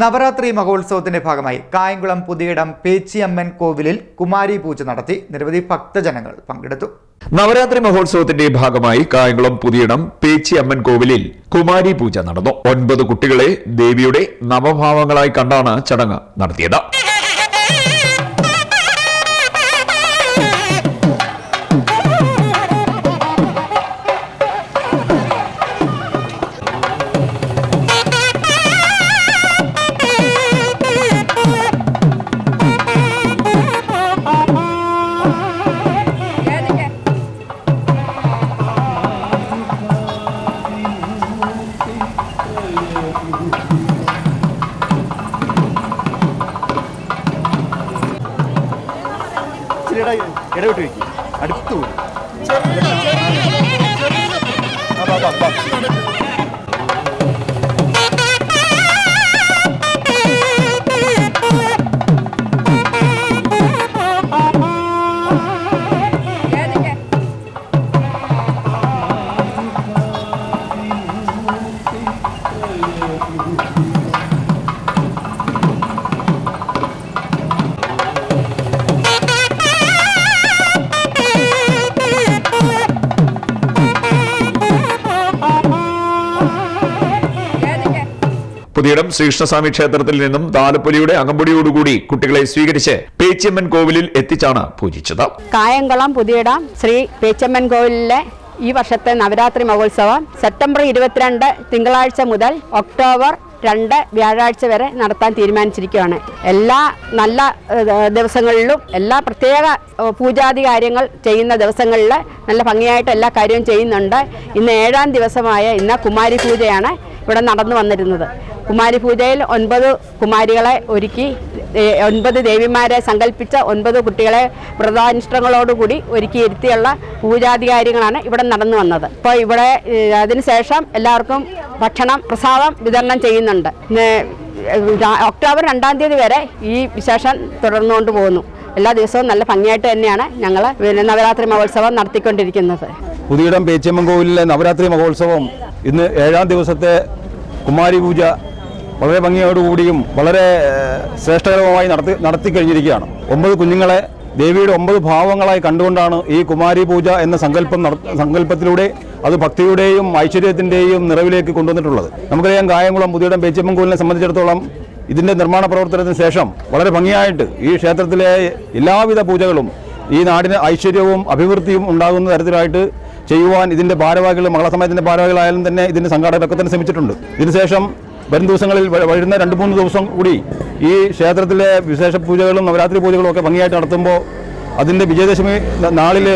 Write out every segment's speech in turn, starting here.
നവരാത്രി മഹോത്സവത്തിന്റെ ഭാഗമായി കായംകുളം പുതിയിടം പേച്ചിയമ്മൻ കോവിലിൽ കുമാരി പൂജ നടത്തി നിരവധി ഭക്തജനങ്ങൾ പങ്കെടുത്തു. നവരാത്രി മഹോത്സവത്തിന്റെ ഭാഗമായി കായംകുളം പുതിയിടം പേച്ചിയമ്മൻ കോവിലിൽ കുമാരി പൂജ നടന്നു. ഒൻപത് കുട്ടികളെ ദേവിയുടെ നവഭാവങ്ങളായി കണ്ടാണ് ചടങ്ങ് നടത്തിയത്. ഇട- ഇടവിട്ട് വെക്കും അടുത്ത് പുതിയിടം ശ്രീകൃഷ്ണസ്വാമി ക്ഷേത്രത്തിൽ നിന്നും താലപ്പൊലിയുടെ അകമ്പടിയോടുകൂടി കുട്ടികളെ സ്വീകരിച്ച് പേച്ചമ്മൻ കോവിലിൽ എത്തിച്ചാണ് പൂജിച്ചത്. കായംകുളം പുതിയിടം ശ്രീ പേച്ചമ്മൻ കോവിലിലെ ഈ വർഷത്തെ നവരാത്രി മഹോത്സവം സെപ്റ്റംബർ ഇരുപത്തിരണ്ട് തിങ്കളാഴ്ച മുതൽ ഒക്ടോബർ രണ്ട് വ്യാഴാഴ്ച വരെ നടത്താൻ തീരുമാനിച്ചിരിക്കുകയാണ്. എല്ലാ നല്ല ദിവസങ്ങളിലും എല്ലാ പ്രത്യേക പൂജാതി കാര്യങ്ങൾ ചെയ്യുന്ന ദിവസങ്ങളിൽ നല്ല ഭംഗിയായിട്ട് എല്ലാ കാര്യവും ചെയ്യുന്നുണ്ട്. ഇന്ന് ഏഴാം ദിവസമായ ഇന്ന് കുമാരി പൂജയാണ് ഇവിടെ നടന്നു വന്നിരുന്നത്. കുമാരി പൂജയിൽ ഒൻപത് കുമാരികളെ ഒരുക്കി ഒൻപത് ദേവിമാരെ സങ്കല്പിച്ച ഒൻപത് കുട്ടികളെ വ്രതാനുഷ്ഠങ്ങളോടുകൂടി ഒരുക്കിയിരുത്തിയുള്ള പൂജാധികാരികളാണ് ഇവിടെ നടന്നു വന്നത്. ഇപ്പോൾ ഇവിടെ അതിനുശേഷം എല്ലാവർക്കും ഭക്ഷണം പ്രസാദം വിതരണം ചെയ്യുന്നുണ്ട്. ഒക്ടോബർ രണ്ടാം തീയതി വരെ ഈ വിശേഷം തുടർന്നുകൊണ്ട് പോകുന്നു. എല്ലാ ദിവസവും നല്ല ഭംഗിയായിട്ട് തന്നെയാണ് ഞങ്ങൾ നവരാത്രി മഹോത്സവം നടത്തിക്കൊണ്ടിരിക്കുന്നത്. പുതിയിടം പേച്ചിയമ്മൻ കോവിലിലെ നവരാത്രി മഹോത്സവം ഇന്ന് ഏഴാം ദിവസത്തെ കുമാരി പൂജ വളരെ ഭംഗിയോടുകൂടിയും വളരെ ശ്രേഷ്ഠകരവുമായി നടത്തി നടത്തിക്കഴിഞ്ഞിരിക്കുകയാണ് ഒമ്പത് കുഞ്ഞുങ്ങളെ ദേവിയുടെ ഒമ്പത് ഭാവങ്ങളായി കണ്ടുകൊണ്ടാണ് ഈ കുമാരി പൂജ എന്ന സങ്കല്പം സങ്കല്പത്തിലൂടെ അത് ഭക്തിയുടെയും ഐശ്വര്യത്തിന്റെയും നിറവിലേക്ക് കൊണ്ടുവന്നിട്ടുള്ളത്. നമുക്കറിയാം കായംകുളം പുതിയിടം പേച്ചമ്മൻ കോവിലിനെ സംബന്ധിച്ചിടത്തോളം ഇതിന്റെ നിർമ്മാണ പ്രവർത്തനത്തിന് ശേഷം വളരെ ഭംഗിയായിട്ട് ഈ ക്ഷേത്രത്തിലെ എല്ലാവിധ പൂജകളും ഈ നാടിന് ഐശ്വര്യവും അഭിവൃദ്ധിയും ഉണ്ടാകുന്ന തരത്തിലായിട്ട് ചെയ്യുവാൻ ഇതിന്റെ ഭാരവാഹികൾ മംഗളസമയത്തിന്റെ ഭാരവാഹികളായാലും തന്നെ ഇതിന്റെ സംഘാടകരൊക്കെ തന്നെ ശ്രമിച്ചിട്ടുണ്ട്. ഇതിനുശേഷം വരും ദിവസങ്ങളിൽ വരുന്ന രണ്ട് മൂന്ന് ദിവസം കൂടി ഈ ക്ഷേത്രത്തിലെ വിശേഷ പൂജകളും നവരാത്രി പൂജകളും ഒക്കെ ഭംഗിയായിട്ട് നടത്തുമ്പോൾ അതിന്റെ വിജയദശമി നാളിൽ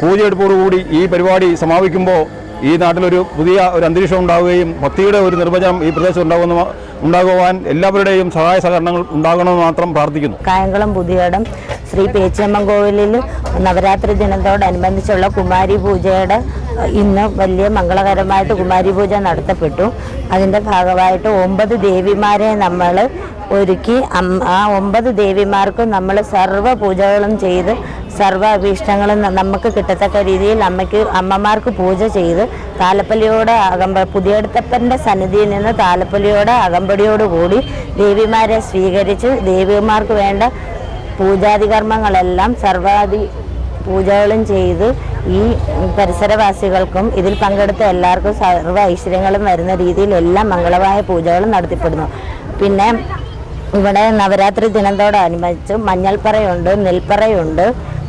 പൂജയെടുപ്പോടുകൂടി ഈ പരിപാടി സമാപിക്കുമ്പോൾ ഈ നാട്ടിലൊരു പുതിയ ഒരു അന്തരീക്ഷം ഉണ്ടാവുകയും ഭക്തിയുടെ ഒരു നിർവചനം ഈ പ്രദേശം ഉണ്ടാകുന്ന ഉണ്ടാകുവാൻ എല്ലാവരുടെയും സഹായ സഹകരണങ്ങൾ ഉണ്ടാകണമെന്ന് മാത്രം പ്രാർത്ഥിക്കുന്നു. കായംകുളം പുതിയടം ശ്രീ പേച്ചിയമ്മൻ കോവിലിൽ നവരാത്രി ദിനത്തോടനുബന്ധിച്ചുള്ള കുമാരി പൂജയുടെ ഇന്ന് വലിയ മംഗളകരമായിട്ട് കുമാരി പൂജ നടത്തപ്പെട്ടു. അതിന്റെ ഭാഗമായിട്ട് ഒമ്പത് ദേവിമാരെ നമ്മൾ ഒരുക്കി. ആ ഒമ്പത് ദേവിമാർക്കും നമ്മൾ സർവ പൂജകളും ചെയ്ത് സർവ അഭീഷ്ടങ്ങളും നമുക്ക് കിട്ടത്തക്ക രീതിയിൽ അമ്മയ്ക്ക് അമ്മമാർക്ക് പൂജ ചെയ്ത് താലപ്പലിയോടെ അകമ്പ പുതിയടുത്തപ്പന്റെ സന്നിധിയിൽ നിന്ന് താലപ്പള്ളിയോടെ അകമ്പടിയോടുകൂടി ദേവിമാരെ സ്വീകരിച്ച് ദേവിമാർക്ക് വേണ്ട പൂജാതി കർമ്മങ്ങളെല്ലാം സർവാധി പൂജകളും ചെയ്ത് ഈ പരിസരവാസികൾക്കും ഇതിൽ പങ്കെടുത്ത എല്ലാവർക്കും സർവ ഐശ്വര്യങ്ങളും വരുന്ന രീതിയിൽ എല്ലാ മംഗളമായ പൂജകളും നടത്തിപ്പെടുന്നു. പിന്നെ ഇവിടെ നവരാത്രി ദിനത്തോടനുബന്ധിച്ച് മഞ്ഞൾപ്പറയുണ്ട് നെൽപ്പറയുണ്ട്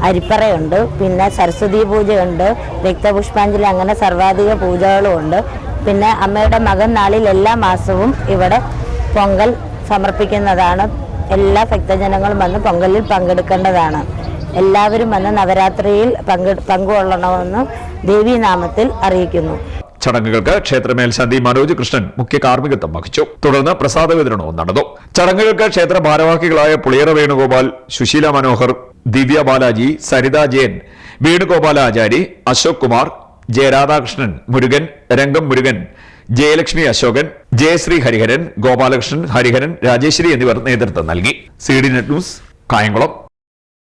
അരിപ്പറയുണ്ട് പിന്നെ സരസ്വതി പൂജയുണ്ട് രക്തപുഷ്പാഞ്ജലി അങ്ങനെ സർവാധിക പൂജകളും ഉണ്ട് പിന്നെ അമ്മയുടെ മകൻ നാളിൽ എല്ലാ മാസവും ഇവിടെ പൊങ്കൽ സമർപ്പിക്കുന്നതാണ്. എല്ലാ ഭക്തജനങ്ങളും വന്ന് പൊങ്കലിൽ പങ്കെടുക്കേണ്ടതാണ്. എല്ലാവരും വന്ന് നവരാത്രിയിൽ പങ്കെ പങ്കുകൊള്ളണമെന്ന് ദേവീനാമത്തിൽ അറിയിക്കുന്നു. ചടങ്ങുകൾക്ക് ക്ഷേത്ര മേൽശാന്തി മനോജ് കൃഷ്ണൻ മുഖ്യ കാർമ്മികത്വം വഹിച്ചു. തുടർന്ന് പ്രസാദ വിതരണവും നടന്നു. ചടങ്ങുകൾക്ക് ക്ഷേത്ര ഭാരവാഹികളായ പുളിയറ വേണുഗോപാൽ സുശീല മനോഹർ ദിവ്യ ബാലാജി സരിത ജയൻ വേണുഗോപാലാചാരി അശോക് കുമാർ ജയരാധാകൃഷ്ണൻ മുരുകൻ രംഗം മുരുകൻ ജയലക്ഷ്മി അശോകൻ ജയശ്രീ ഹരിഹരൻ ഗോപാലകൃഷ്ണൻ ഹരിഹരൻ രാജേശ്വരി എന്നിവർ നേതൃത്വം നൽകി. C D net news Kayamkulam.